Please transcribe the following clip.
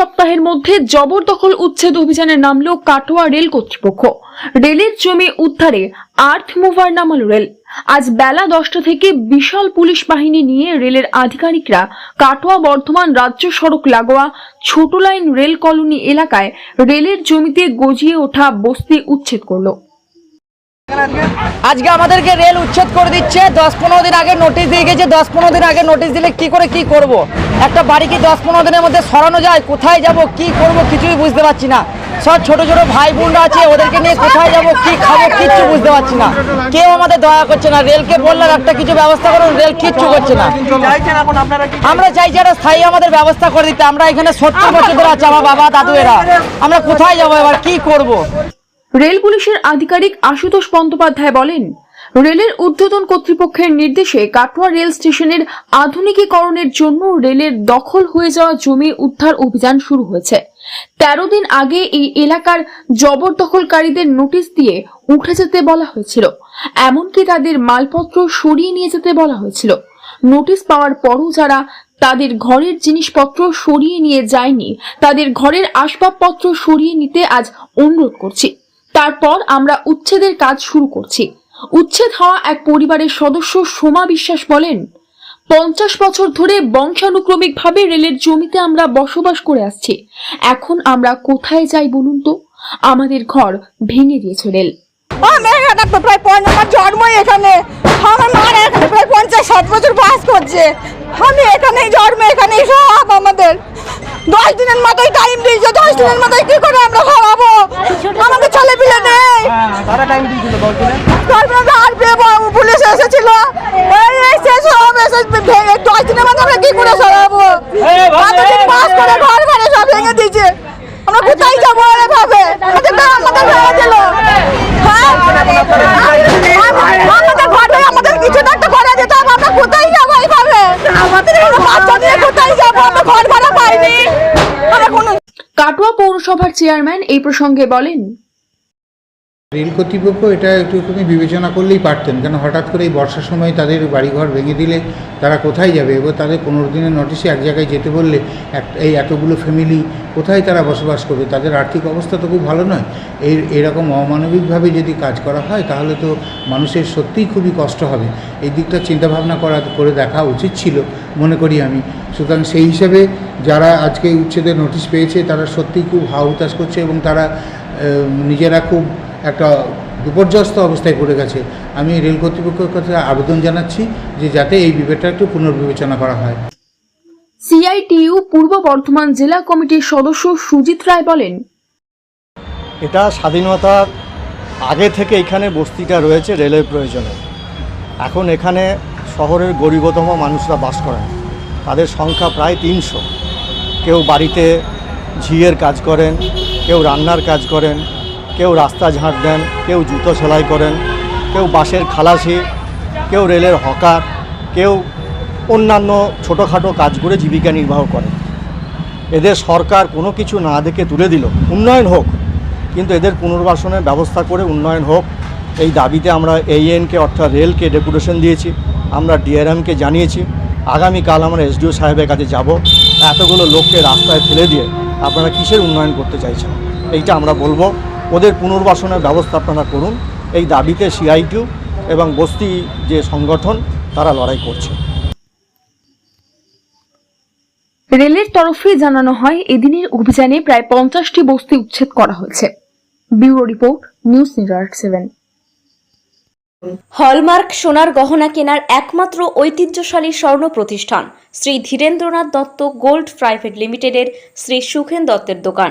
সপ্তাহের মধ্যে জবরদখল উচ্ছেদ অভিযানে নামল কাটোয়া রেল কর্তৃপক্ষ। রেলের জমি উদ্ধারে আর্থ মুভার নামাল রেল। আজ বেলা দশটা থেকে বিশাল পুলিশ বাহিনী নিয়ে রেলের আধিকারিকরা কাটোয়া বর্ধমান রাজ্য সড়ক লাগোয়া ছোট লাইন রেল কলোনি এলাকায় রেলের জমিতে গজিয়ে ওঠা বস্তি উচ্ছেদ করল। আজকে? আমাদেরকে রেল উচ্ছেদ করে দিচ্ছে। দশ পনেরো দিন আগে নোটিশ দিয়ে গেছে। দশ পনেরো দিন আগে নোটিশ দিলে কি করে কি করব। একটা বাড়ি কি দশ পনেরো দিনের মধ্যে সরানো যায়? কোথায় যাব? কি করব? কিছুই বুঝতে পারছি না। সব ছোট ছোট ভাই বোনরা আছে ওদেরকে নিয়ে কোথায় যাব কি খাব কিচ্ছু বুঝতে পারছি না। কেউ আমাদের দয়া করছে না। রেলকে বললাম একটা কিছু ব্যবস্থা করুন রেল কিচ্ছু করছে না। আমরা চাইছি একটা স্থায়ী আমাদের ব্যবস্থা করে দিতে। আমরা এখানে সত্তর বছর ধরে আছে আমার বাবা দাদু এরা। আমরা কোথায় যাব এবার? কি করব। রেল পুলিশের আধিকারিক আশুতোষ বন্দ্যোপাধ্যায় বলেন, রেলের ঊর্ধ্বতন কর্তৃপক্ষের নির্দেশে কাটোয়া রেল স্টেশনের আধুনিকীকরণের জন্য রেলের দখল হয়ে যাওয়া জমি উদ্ধার অভিযান শুরু হয়েছে। তেরো দিন আগে এই এলাকার জবরদখলকারীদের নোটিশ দিয়ে উঠে যেতে বলা হয়েছিল। এমনকি তাদের মালপত্র সরিয়ে নিয়ে যেতে বলা হয়েছিল। নোটিশ পাওয়ার পরও যারা তাদের ঘরের জিনিসপত্র সরিয়ে নিয়ে যায়নি, তাদের ঘরের আসবাবপত্র সরিয়ে নিতে আজ অনুরোধ করছি। তারপর আমরা উচ্ছেদের কাজ শুরু করছি। উচ্ছেদ হওয়া এক পরিবারের সদস্য সোমা বিশ্বাস বলেন, পঞ্চাশ বছর ধরে বংশানুক্রমিকভাবে রেলের জমিতে আমরা বসবাস করে আসছি। এখন আমরা কোথায় যাই বলুন তো? আমাদের ঘর ভেঙে দিয়েছে রেল। তো এখানে। আমার মারা এখানে প্রায় পঞ্চাশ ষাট বছর বাস করছে। আমি এখানেই জন্ম, এখানেই সব আমাদের। দশ দিনের মতোই টাইম দিয়েছে দশ দিনের মতোই কি করে আমরা খাওয়াবো? আমাকে ছেলে পিলে নেই আর পুলিশ এসেছিল। এই এই শেষ ভেঙে দশ দিনের মধ্যে আমরা কি করে সরাবো? পাঁচ করে ঘর ঘরে সব ভেঙে দিয়েছে আমরা কোথায় যাব এভাবে আমাদের তো আমাদের ভেঙে দিল হ্যাঁ আমাদের ঘরে আমাদের কিছু তো একটা করা যেত আমরা কোথায় যাব এইভাবে আমাদের বাচ্চা নিয়ে কোথায় যাব আমরা ঘর ভাড়া পাইনি আমরা কোনো কাটোয়া পৌরসভার চেয়ারম্যান এই প্রসঙ্গে বলেন রেল কর্তৃপক্ষ এটা একটুখানি বিবেচনা করলেই পারতেন, কেন হঠাৎ করে এই বর্ষার সময় তাদের বাড়িঘর ভেঙে দিলে তারা কোথায় যাবে? এবার তাদের পনেরো দিনের নোটিশে এক জায়গায় যেতে বললে এই এতগুলো ফ্যামিলি কোথায় তারা বসবাস করবে? তাদের আর্থিক অবস্থা তো খুব ভালো নয়। এই এরকম অমানবিকভাবে যদি কাজ করা হয়, তাহলে তো মানুষের সত্যিই খুবই কষ্ট হবে। এই দিকটা চিন্তাভাবনা করা, করে দেখা উচিত ছিল, মনে করি আমি। সুতরাং সেই হিসেবে যারা আজকে উচ্ছেদের নোটিশ পেয়েছে, তারা সত্যিই খুব হাউতাস করছে এবং তারা নিজেরা খুব একটা বিপর্যস্ত অবস্থায় পড়ে গেছে। আমি রেল কর্তৃপক্ষের কাছে আবেদন জানাচ্ছি যে যাতে এই বিবেকটা একটু পুনর্বিবেচনা করা হয়। সিআইটিইউ পূর্ব বর্ধমান জেলা কমিটির সদস্য সুজিত রায় বলেন এটা স্বাধীনতার আগে থেকে এখানে বস্তিটা রয়েছে রেলের প্রয়োজনে। এখন এখানে শহরের গরিবতম মানুষরা বাস করেন। তাদের সংখ্যা প্রায় তিনশো। কেউ বাড়িতে ঝিয়ের কাজ করেন কেউ রান্নার কাজ করেন কেউ রাস্তা ঝাঁট দেন, কেউ জুতো সেলাই করেন, কেউ বাসের খালাসি, কেউ রেলের হকার, কেউ অন্যান্য ছোটোখাটো কাজ করে জীবিকা নির্বাহ করেন। এদের সরকার কোনো কিছু না দেখে তুলে দিল। উন্নয়ন হোক, কিন্তু এদের পুনর্বাসনের ব্যবস্থা করে উন্নয়ন হোক, এই দাবিতে আমরা এইএনকে অর্থাৎ রেলকে ডেপুটেশন দিয়েছি, আমরা ডিআরএমকে জানিয়েছি। আগামীকাল আমরা এসডিও সাহেবের কাছে যাব, এতগুলো লোককে রাস্তায় ফেলে দিয়ে আপনারা কিসের উন্নয়ন করতে চাইছেন? এইটা আমরা বলব। ওদের পুনর্বাসনের ব্যবস্থা আপনারা করুন। এই দাবিতে সিআইটিউ এবং বস্তি যে সংগঠন তারা লড়াই করছে। রেলের তরফে জানানো হয় এদিনের অভিযানে প্রায় পঞ্চাশটি বস্তি উচ্ছেদ করা হয়েছে। Bureau report news network seven. Hallmark সোনার গহনা কেনার একমাত্র ঐতিহ্যশালী স্বর্ণ প্রতিষ্ঠান শ্রী ধীরেন্দ্রনাথ দত্ত গোল্ড প্রাইভেট লিমিটেডের শ্রী সুখেন দত্তের দোকান।